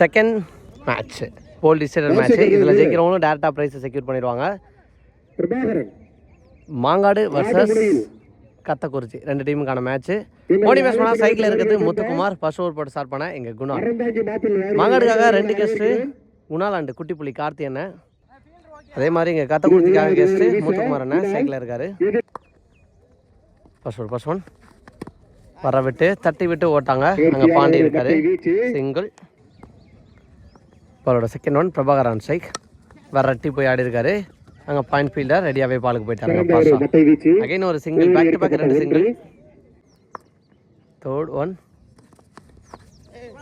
Second match போல் decided match இதில் ஜெயிக்கிறவங்களும் டேரெக்டாக ப்ரைஸை செக்யூர் பண்ணிடுவாங்க. மாங்காடு வர்சஸ் கத்தக்குறிச்சி. ரெண்டு டீமுக்கான மேட்ச் மோடி மேட்ச் பண்ணால் சைக்கிள் இருக்குது. முத்துக்குமார் ஃபர்ஸ்ட் ஓவர் போட்டு ஸ்டார்ட் பண்ண எங்கள் குணா? மாங்காடுக்காக ரெண்டு கெஸ்ட்டு குணாலாண்டு குட்டிப்புலி கார்த்தி அண்ணன். அதே மாதிரி இங்கே கத்தக்குறிச்சிக்காக கெஸ்ட்டு முத்துக்குமார் அண்ணன் சைக்கிளில் இருக்காரு. ஃபர்ஸ்ட் ஒன் ஃபர்ஸ்ட் ஒன் வர விட்டு தட்டி விட்டு ஓட்டாங்க. அங்கே பாண்டி இருக்காரு. சிங்கிள் பாலோட செகண்ட் ஒன் பிரபாகரன் ஸ்ட்ரைக் வரட்டி போய் ஆடி இருக்காரு. அங்கே பாயிண்ட் ஃபீல்டர் ரெடியாகவே பாலுக்கு வீச்சு. அகைன் ஒரு சிங்கிள் பேக் டு பேக் ரெண்டு சிங்கிள் தேர்ட் ஒன்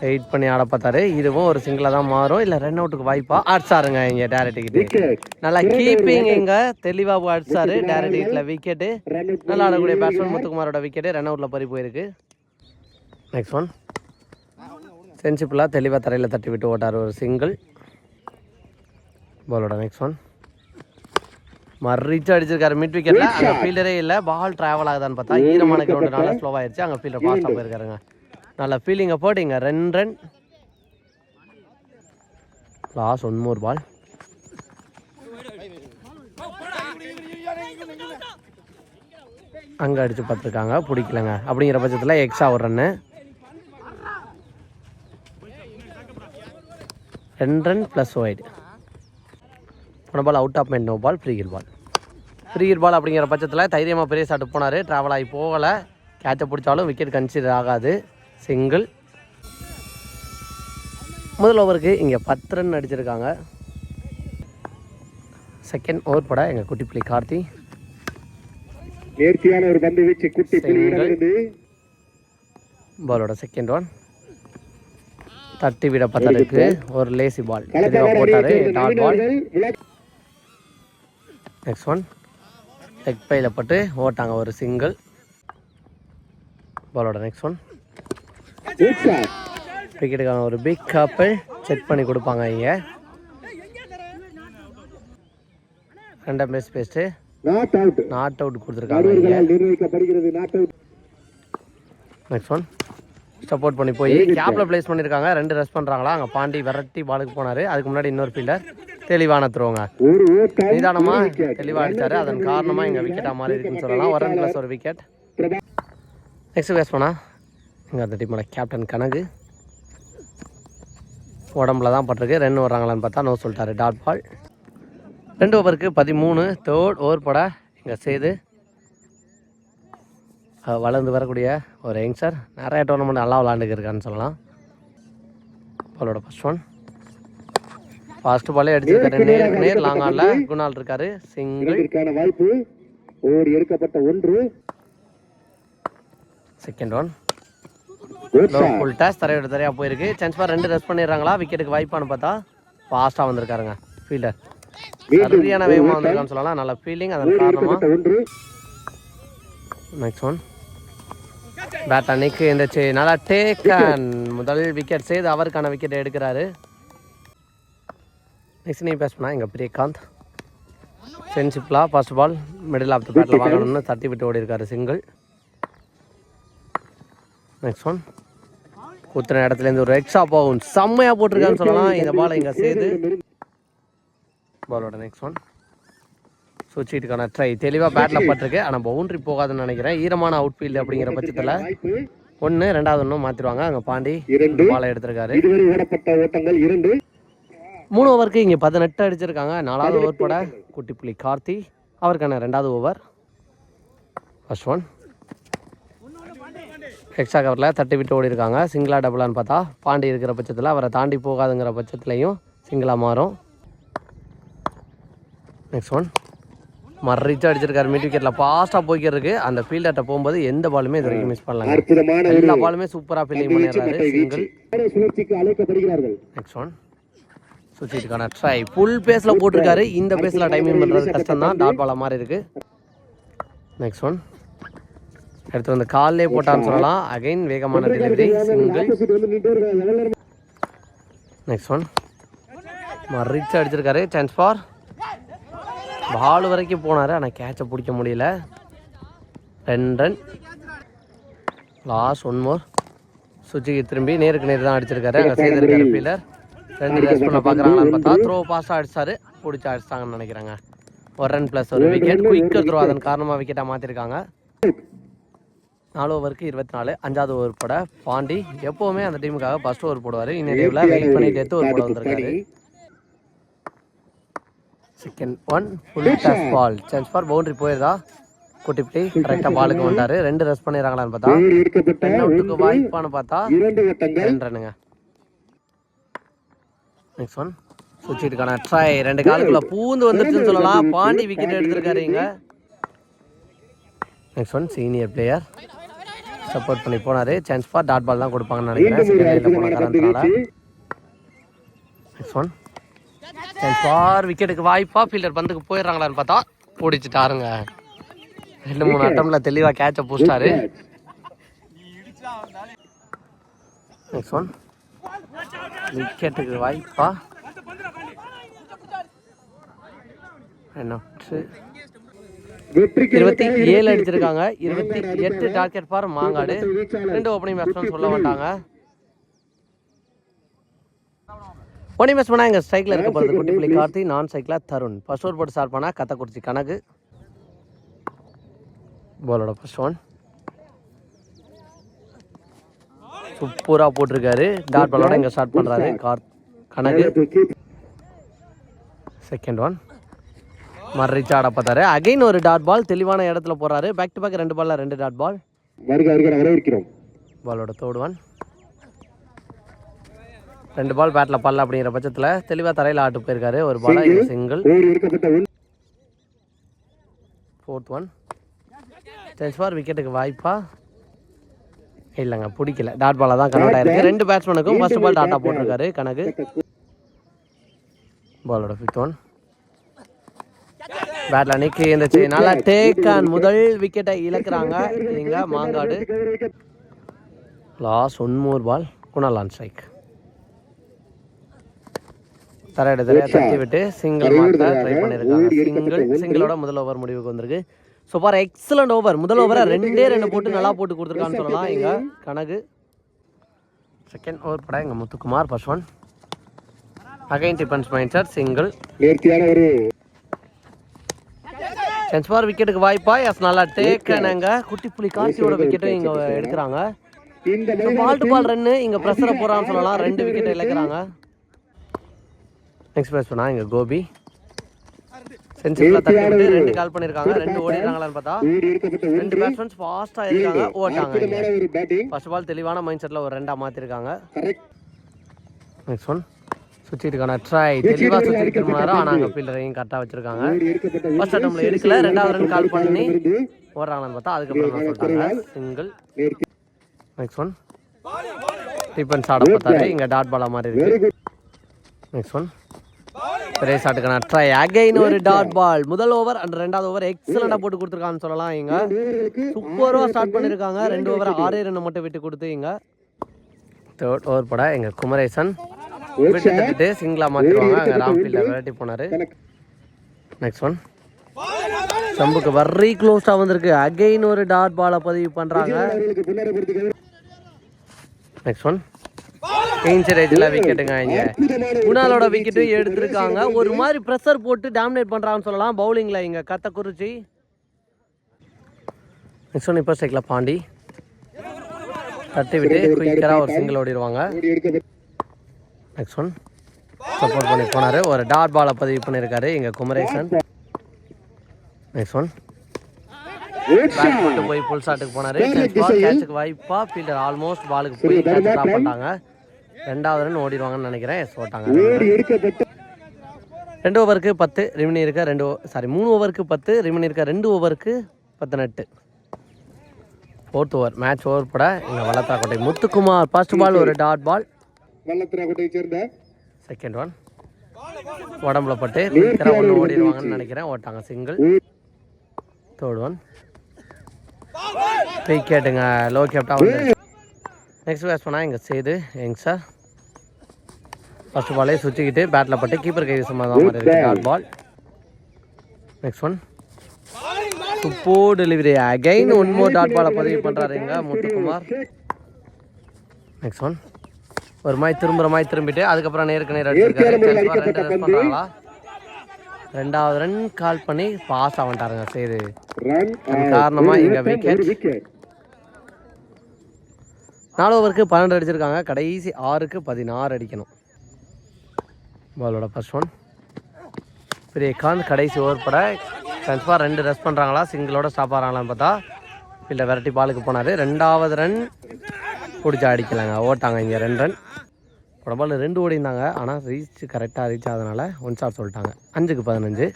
வெயிட் பண்ணி ஆட பார்த்தாரு. இதுவும் ஒரு சிங்கிளாக தான் மாறும். இல்லை ரன் அவுட்டுக்கு வாய்ப்பா? அடிச்சாருங்க இங்கே டேரக்ட் கிட்ட நல்லா கீப்பிங் இங்க. தெளிவாக அடிச்சாரு. டேரக்ட் ஹிட்ல விக்கெட்டு நல்லா ஆடக்கூடிய பேட்ஸ்மேன் முத்துக்குமாரோட விக்கெட்டு ரன் அவுட்ல பறி போயிருக்கு. நெக்ஸ்ட் ஒன் சென்சிபிளாக தெளிவாக தரையில் தட்டி விட்டு ஓட்டார் ஒரு சிங்கிள். பாலோட நெக்ஸ்ட் ஒன் மறிச்சு அடிச்சிருக்காரு மிட் விக்கெட்ல அங்கே ஃபீல்டரே இல்லை. பால் டிராவல் ஆகுதான்னு பார்த்தா ஈரமான கிரவுண்டுனால ஸ்லோவாயிருச்சு அங்கே ஃபீல்டர் ஃபாஸ்ட்டாக போயிருக்காருங்க. நல்ல ஃபீலிங்கை போட்டிங்க. ரென் run last one more ball அங்கே அடித்து பார்த்துருக்காங்க. பிடிக்கலங்க. அப்படிங்கிற பட்சத்தில் எக்ஸ்ட்ரா ஒரு ரன்னு ரன் ப்ளஸ் ஒயிட் போன ball out of mind no ball free ball free ball அப்படிங்கிற பட்சத்தில் தைரியமாக பெரிய ஷாட் போனார். ட்ராவல் ஆகி போகலை. கேட்சை பிடிச்சாலும் விக்கெட் கன்சிடர் ஆகாது. சிங்கிள் முதல் ஓவருக்கு இங்கே பத்து ரன் அடிச்சிருக்காங்க. செகண்ட் ஓவர் பட எங்கள் குட்டிப்புலி கார்த்தி. நேர்த்தியான ஒரு பந்து வீச்சு குட்டி பாலோட செகண்ட் ஒன் தட்டி விட பத்தருக்கு ஒரு லேசி பால் போட்டாரு dot ball next one leg பையில் பட்டு ஓட்டாங்க ஒரு சிங்கிள் பாலோட நெக்ஸ்ட் ஒன் விக்கெட்டுக்கான ஒரு பிக் கப்பல் செட் பண்ணி கொடுப்பாங்க இங்கே. ரெண்டாம் பேஸ் பேஸ்ட்டு நாட் அவுட் கொடுத்துருக்காங்க நெக்ஸ்ட் ஒன் சப்போர்ட் பண்ணி போய் கேப்பில் ப்ளேஸ் பண்ணியிருக்காங்க ரெண்டு ரெஸ்ட் பண்ணுறாங்களா அங்கே பாண்டி விரட்டி பாலுக்கு போனார். அதுக்கு முன்னாடி இன்னொரு ஃபீல்டர் தெளிவான த்ரோங்க ஒரு ஓட்டம் நிதானமா தெளிவாக அடிச்சாரு. அதன் காரணமாக இங்கே விக்கெட்டாக மாறி இருக்குன்னு சொல்லலாம். ஒரு ரன் ப்ளஸ் ஒரு விக்கெட் நெக்ஸ்ட் பேஸ் பண்ணா இங்கே அந்த டீமோட கேப்டன் கனகு. உடம்புல தான் பட்டிருக்கு. ரன் வர்றாங்களான்னு பார்த்தா நோ சொல்லிட்டாரு. டாட் பால் ரெண்டு ஓவருக்கு பதிமூணு. தேர்ட் ஓவர் பட இங்கே அஹ், வளர்ந்து வரக்கூடிய ஒரு யங்ஸ்டர் நிறைய டோர்னமெண்ட் நல்லா விளாண்டுக்கு இருக்கான்னு சொல்லலாம். பாலோட ஃபர்ஸ்ட் ஒன் ஃபர்ஸ்ட் பாலே அடிச்சிருக்காரு நேர் நேர் லாங் ஆனில் குணால் இருக்காரு. சிங்கிள் வாய்ப்பு. ஓர் எடுக்கப்பட்ட ஒன்று. செகண்ட் ஒன் ஃபுல் டேஸ் தரையோட தரையாக போயிருக்கு. சான்ஸ் பார் ரெண்டு ரெஸ்ட் பண்ணிடுறாங்களா? விக்கெட்டுக்கு வாய்ப்பான்னு பார்த்தா ஃபாஸ்ட்டாக வந்திருக்காருங்க. ஃபீல்டர் சரியான வேகமாக வந்திருக்கான்னு சொல்லலாம். நல்ல ஃபீலிங் அதன் காரணமாக நெக்ஸ்ட் ஒன் பேட் அன்னைக்கு இருந்துச்சு நல்லா டேக்கன் முதல் விக்கெட் செய்து அவருக்கான விக்கெட் எடுக்கிறாரு. நெக்ஸ்ட் நீ பண்ணா எங்கள் Priyakanth. சென்சிப்லா first ball middle off the battle வாங்கணும்னு தட்டி விட்டு ஓடி இருக்காரு சிங்கிள் நெக்ஸ்ட் ஒன் குத்துன இடத்துலேருந்து ஒரு எக்ஸ்ட்ரா பவுன் செம்மையாக போட்டிருக்கான்னு சொல்லலாம். இந்த பால் இங்கே செய்து. பாலோட நெக்ஸ்ட் ஒன் சுவிட்சுக்கான ட்ரை தெளிவாக பேட்டில் பட்டிருக்கு. ஆனால் பவுண்டரி போகாதுன்னு நினைக்கிறேன். ஈரமான அவுட் ஃபீல்டு அப்படிங்கிற பட்சத்தில் ஒன்று ரெண்டாவது ஒன்றும் மாற்றிடுவாங்க அங்கே பாண்டி இரண்டு. பாலை எடுத்திருக்காரு. இரண்டு. மூணு ஓவருக்கு இங்கே பதினெட்டு அடிச்சிருக்காங்க. நாலாவது ஓவர் போட குட்டிப்புலி கார்த்தி. அவருக்கான ரெண்டாவது ஓவர் ஃபர்ஸ்ட் ஒன் எக்ஸ்ட்ரா கவரில் தட்டி விட்டு ஓடி இருக்காங்க சிங்கிளா டபுளான்னு பார்த்தா பாண்டி இருக்கிற பட்சத்தில் அவரை தாண்டி போகாதுங்கிற பட்சத்துலையும் சிங்கிளாக மாறும். நெக்ஸ்ட் ஒன் மறிச்சு அடிச்சிருக்காரு. மிட் விக்கெட்டில் ஃபாஸ்ட்டாக போய்க்கிறதுக்கு அந்த ஃபீல்டர்கிட்ட போகும்போது எந்த பாலுமே இது வரைக்கும் மிஸ் பண்ணலாங்க. அற்புதமான எல்லா பாலுமே சூப்பராக ஃபீல்டிங் பண்ணிடுறாரு. சிங்கிள் சுழற்சிக்கு அழைக்கப்படுகிறார்கள். நெக்ஸ்ட் ஒன் சுவிட்சுக்கான ட்ரை ஃபுல் பேஸில் போட்டிருக்காரு. இந்த பேஸில் டைமிங் பண்ணுறது கஷ்டம் தான் டாட் பால மாதிரி இருக்கு. நெக்ஸ்ட் ஒன் எடுத்து வந்து கால்லே போட்டான்னு சொல்லலாம். அகைன் வேகமான டெலிவரி சிங்கிள் நெக்ஸ்ட் ஒன் மறிச்சு அடிச்சிருக்காரு. சான்ஸ் ஃபார் பால் வரைக்கும் போனார் ஆனால் கேட்சை பிடிக்க முடியல. ரெண்டு ரன். லாஸ்ட் ஒன் மோர் சுஜிக்கு திரும்பி நேருக்கு நேர் தான் அடிச்சிருக்காரு. அங்கே செய்திருக்காரு ஃபீலர் ரெண்டு ரெஸ்ட் பண்ண பார்க்குறாங்களான்னு பார்த்தா த்ரோ பாஸாக அடிச்சாரு. பிடிச்சி அடிச்சிட்டாங்கன்னு நினைக்கிறாங்க. ஒரு ரன் ப்ளஸ் ஒரு விக்கெட் குயிக்கர் த்ரோ அதன் காரணமாக விக்கெட்டாக மாற்றிருக்காங்க நாலு ஓவருக்கு இருபத்தி நாலு அஞ்சாவது ஓவர் போட பாண்டி எப்போவுமே அந்த டீமுக்காக ஃபர்ஸ்ட் ஓவர் போடுவார். இன்னையில் வெயிட் பண்ணி டெத்து ஓவர் போட வந்திருக்காரு. Second one full toss ball chance for boundary போயிருதா? குட்டிப்பிட்டி கரெக்டாக பாலுக்கு வந்தாரு. ரெண்டு ரெஸ்ட் பண்ணிடுறாங்களான்னு பார்த்தா. ரன் அவுட்டுக்கு வாய்ப்பான்னு பார்த்தா ரெண்டு ரன்னுங்க நெக்ஸ்ட் ஒன் சுவிட்சுக்கான ட்ரை ரெண்டு காலுக்குள்ள பூந்து வந்துருச்சுன்னு சொல்லலாம். பாண்டி விக்கெட் எடுத்திருக்காரு இங்க. Next one senior player support பண்ணி போனாரு. சான்ஸ் ஃபார் டாட் பால் தான் கொடுப்பாங்கன்னு நினைக்கிறேன். மீண்டும் ஒரு ஃபார் விக்கெட்டுக்கு வாய்ப்பா ஃபீல்டர் பந்துக்கு போயிடுறாங்களான்னு பார்த்தா பிடிச்சிட்டாருங்க. ரெண்டு மூணு அட்டம்ல தெளிவா கேட்சை பூஸ்டாரு நெக்ஸ்ட் ஒன் விக்கெட்டுக்கு வாய்ப்பா. என்ன இருபத்தி ஏழு அடிச்சிருக்காங்க. இருபத்தி எட்டு டார்கெட் ஃபார் மாங்காடு. ரெண்டு ஓப்பனிங் பேட்ஸ்மேன் சொல்ல மாட்டாங்க. ஓப்பனிங் பேட்ஸ்மேனா எங்கள் ஸ்ட்ரைக்கில் இருக்க போகிறது குட்டிப்புலி கார்த்தி நான் சைக்கிளாக தருண். ஃபர்ஸ்ட் ஓவர் போட்டு ஸ்டார்ட் பண்ணால் கத்தக்குறிச்சி கணக்கு பாலோட ஃபர்ஸ்ட் ஒன் சூப்பராக போட்டிருக்காரு. டாட் பாலோட இங்கே ஸ்டார்ட் பண்ணுறாரு கார் கணக்கு செகண்ட் ஒன் மர்ரிச்சா ஆட பார்த்தாரு. அகைன் ஒரு டாட் பால் தெளிவான இடத்துல போறாரு. பேக் டு பேக் ரெண்டு பால்ல ரெண்டு டாட் பால் பாலோட தேர்ட் ஒன் ரெண்டு பால் பேட்ல பல்ல அப்படிங்கிற பட்சத்தில் தெளிவாக தரையில் ஆட்டு போயிருக்காரு. ஒரு பால் சிங்கிள் ஃபோர்த் ஒன் டென்ஸ் ஃபார் விக்கெட்டுக்கு வாய்ப்பா? இல்லைங்க பிடிக்கல. டாட் பாலாக தான் கன்வெர்ட் ஆயிருக்கு ரெண்டு பேட்ஸ்மேனுக்கும் ஃபர்ஸ்ட் பால் டாட்டா போட்டிருக்காரு கணக்கு பாலோட ஃபிஃப்த் ஒன் பேட்ல நிக்கி இருந்துச்சு நல்லா டேக் ஆன் முதல் விக்கெட்டை இழக்கிறாங்க. இங்க Mangadu. Last one more ball Kunal on strike தர இடத்துல தட்டி விட்டு சிங்கிள் மாற்ற ட்ரை பண்ணியிருக்காங்க சிங்கிள் சிங்கிளோட முதல் ஓவர் முடிவுக்கு வந்திருக்கு. சூப்பர் எக்ஸலண்ட் ஓவர் முதல் ஓவரை ரெண்டே ரெண்டு போட்டு நல்லா போட்டு கொடுத்துருக்கான்னு சொல்லலாம். இங்க கணக்கு செகண்ட் ஓவர் படம் எங்க Muthukumar first one again defence mind sir single sense for விக்கெட்டுக்கு வாய்ப்பா. எஸ் நல்லா டேக்கனுங்க குட்டி புலி கார்த்தியோட விக்கெட்டும் இங்க எடுக்கிறாங்க. பால் டு பால் ரன்னு இங்க பிரஷரை போறான்னு சொல்லலாம். ரெண்டு விக்கெட் இழக்கிறாங்க. நெக்ஸ்ட் பேஸ் பண்ணா இங்க கோபி. சென்சுரியில் தட்டி ரெண்டு கால் பண்ணிருக்காங்க. ரெண்டு ஓடிடுறாங்களான்னு பார்த்தா. ரெண்டு பேட்ஸ்மேன்ஸ் ஃபாஸ்டா இருக்காங்க. ஓட்டாங்க ஃபர்ஸ்ட் பால் தெளிவான மைண்ட் செட்ல ஒரு ரெண்டா மாத்திருக்காங்க. நெக்ஸ்ட் ஒன் சுற்றிட்டுக்கான ட்ரை தெளிவா சுற்றி திரும்பினாரோ ஆனா அங்க ஃபீல்டரையும் கரெக்டா வச்சிருக்காங்க. ஃபர்ஸ்ட் அட்டம்ல எடுக்கல. ரெண்டாவது ரன் கால் பண்ணி இருந்து ஓடுறாங்கன்னு பார்த்தா அதுக்கப்புறம் சொல்லிட்டாங்க சிங்கிள் நெக்ஸ்ட் ஒன் டிஃபன்ஸ் ஆட பார்த்தாரு இங்க டாட் பாலா மாதிரி இருக்கு நெக்ஸ்ட் ஒன் பெரிய ஷாட்டுக்கான ட்ரை அகைன் ஒரு டாட் பால் முதல் ஓவர் அண்ட் ரெண்டாவது ஓவர் எக்ஸலண்டா போட்டு கொடுத்துருக்கான்னு சொல்லலாம் இங்க. சூப்பராக ஸ்டார்ட் பண்ணிருக்காங்க. ரெண்டு ஓவர் ஆறே ரன் மட்டும் விட்டு கொடுத்து இங்க. தேர்ட் ஓவர் போட எங்க குமரேசன். விட்டு தட்டிட்டு சிங்கிளா மாத்திருவாங்க அங்க ராம்ஃபீல்ட விரட்டி போனாரு. நெக்ஸ்ட் ஒன் சம்புக்கு வர்றி க்ளோஸ்டா வந்திருக்கு. அகைன் ஒரு டாட் பாலை பதிவு பண்றாங்க. நெக்ஸ்ட் ஒன் கிங்ஸ் விக்கெட்டுங்க குணாலோட விக்கெட்டும் எடுத்திருக்காங்க. ஒரு மாதிரி ப்ரெஷர் போட்டு டாமினேட் பண்ணுறான்னு சொல்லலாம். பவுலிங்ல இங்க கத்த குறிச்சி நெக்ஸ்ட் ஒன் இப்போ ஸ்ட்ரைக்கில் பாண்டி. தட்டி விட்டு குயிக்கரா ஒரு சிங்கிள் ஓடிடுவாங்க. நெக்ஸ்ட் ஒன் சப்போர்ட் பண்ணி போனாரு. ஒரு டாட் பாலை பதிவு பண்ணியிருக்காரு இங்கே குமரேசன். நெக்ஸ்ட் ஒன் போட்டு போய் புல் ஷாட்டுக்கு போனாரு. கேட்சுக்கு வாய்ப்பா. ஃபீல்டர் ஆல்மோஸ்ட் பாலுக்கு போய் கேட்ச் ட்ராப் பண்ணிட்டாங்க ரெண்டாவது ரன் ஓடிடுவாங்கன்னு நினைக்கிறேன். எஸ் போட்டாங்க ஓடி எடுக்கப்பட்ட ரெண்டு ஓவருக்கு பத்து ரிமினி இருக்க ரெண்டு சாரி மூணு ஓவருக்கு பத்து ரிமினி இருக்க ரெண்டு ஓவருக்கு பத்து நட்டு ஃபோர்த் ஓவர் மேட்ச் ஓவர் பட இங்கே வல்லத்தாக்கோட்டை முத்துக்குமார் ஃபர்ஸ்ட் பால் ஒரு டாட் பால் செகண்ட் ஒன் உடம்புல பட்டு குயிக்கராக ஒன்று ஓடிடுவாங்கன்னு நினைக்கிறேன். ஓட்டாங்க சிங்கிள் தேர்ட் ஒன் விக்கெட்டுங்க லோ கேப்டா வந்து. நெக்ஸ்ட் பேட்ஸ் பண்ணால் இங்கே சேது எங்க சார் ஃபர்ஸ்ட் பாலே சுற்றிக்கிட்டு பேட்டில் பட்டு கீப்பர் கை சம்மந்தம் மாதிரி இருக்கு. Dot ball next one சுப்போ delivery again one more dot பாலை பதிவு பண்ணுறாரு இங்க முத்துக்குமார். நெக்ஸ்ட் ஒன் ஒரு மாதிரி திரும்புற மாதிரி திரும்பிட்டு அதுக்கப்புறம் நேருக்கு நேர் அடிச்சிருக்காரு. ரெண்டாவது ரன் கால் பண்ணி பாஸ் ஆகிட்டாருங்க சரி ரன் அதன் காரணமா இங்க. விக்கெட் நாலு ஓவருக்கு பன்னெண்டு அடிச்சிருக்காங்க. கடைசி ஆறுக்கு பதினாறு அடிக்கணும். பாலோட ஃபர்ஸ்ட் ஒன் பிரியகாந்த் கடைசி ஓவர் பட கண்டிப்பாக ரெண்டு ரெஸ்ட் பண்ணுறாங்களா சிங்கிளோட ஸ்டாப் ஆகிறாங்களான்னு பார்த்தா இல்லை விரட்டி பாலுக்கு போனார். ரெண்டாவது ரன் பிடிச்சா அடிக்கலாங்க. ஓட்டாங்க இங்கே ரெண்டு ரன் போன பால் ரெண்டு ஓடிந்தாங்க ஆனால் ரீச் கரெக்டாக ரீச் ஆகிறதுனால ஒன் ஷாட் சொல்லிட்டாங்க. அஞ்சுக்கு பதினஞ்சு.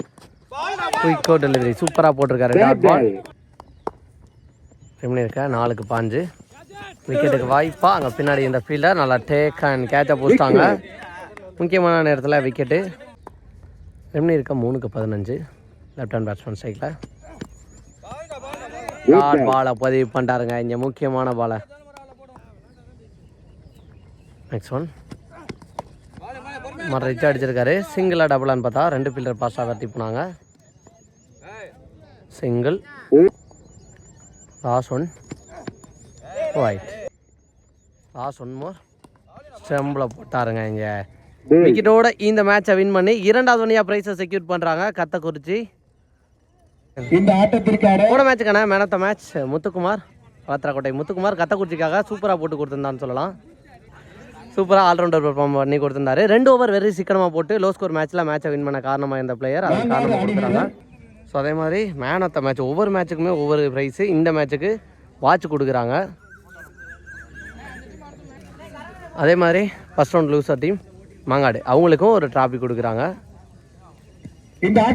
குயிக்கோ டெலிவரி சூப்பராக போட்டிருக்காரு. டாட் பால் இருக்கேன் இருக்க நாலுக்கு பாஞ்சு. விக்கெட்டுக்கு வாய்ப்பா. அங்கே பின்னாடி இந்த ஃபீல்டர் நல்லா டேக் அண்ட் கேட்சை போட்டாங்க முக்கியமான நேரத்தில் விக்கெட்டு ரெம்னி இருக்க மூணுக்கு பதினஞ்சு. லெஃப்ட் ஹேண்ட் பேட்ஸ்மேன் சைக்கில் டாட் பாலை பதிவு பண்ணிட்டாருங்க. இங்கே முக்கியமான பாலை நெக்ஸ்ட் ஒன் மற்ற ரிச் அடிச்சிருக்காரு. சிங்கிளாக டபுளான்னு பார்த்தா ரெண்டு பில்லர் பாஸாக வரட்டி போனாங்க. Single last one right last one more ஸ்டெம்பில் போட்டாருங்க இங்கே. விக்கெட்டோட இந்த மேட்சை வின் பண்ணி இரண்டாவது வழியாக ப்ரைஸை செக்யூர் பண்ணுறாங்க கத்தக்குறிச்சி இந்த ஆட்டத்திற்கான போன மேட்சுக்கான man of the match Muthukumar Valathirakottai Muthukumar கத்தக்குறிச்சிக்காக சூப்பராக போட்டு கொடுத்துருந்தான்னு சொல்லலாம். சூப்பராக ஆல்ரவுண்டர் பெர்ஃபார்ம் பண்ணி கொடுத்துருந்தாரு. ரெண்டு ஓவர் வெரி சிக்கனமாக போட்டு லோ ஸ்கோர் மேட்ச்சில் மேட்சை வின் பண்ண காரணமாக இருந்த பிளேயர் அது காரணமாக கொடுக்குறாங்க ஸோ அதே மாதிரி மேன் ஆஃப் த மேட்ச் ஒவ்வொரு மேட்ச்சுக்குமே ஒவ்வொரு ப்ரைஸு இந்த மேட்ச்சுக்கு வாட்ச் கொடுக்குறாங்க. அதே மாதிரி first round loser team Mangadu. அவங்களுக்கும் ஒரு டிராஃபி கொடுக்குறாங்க. இந்த ஆட்ட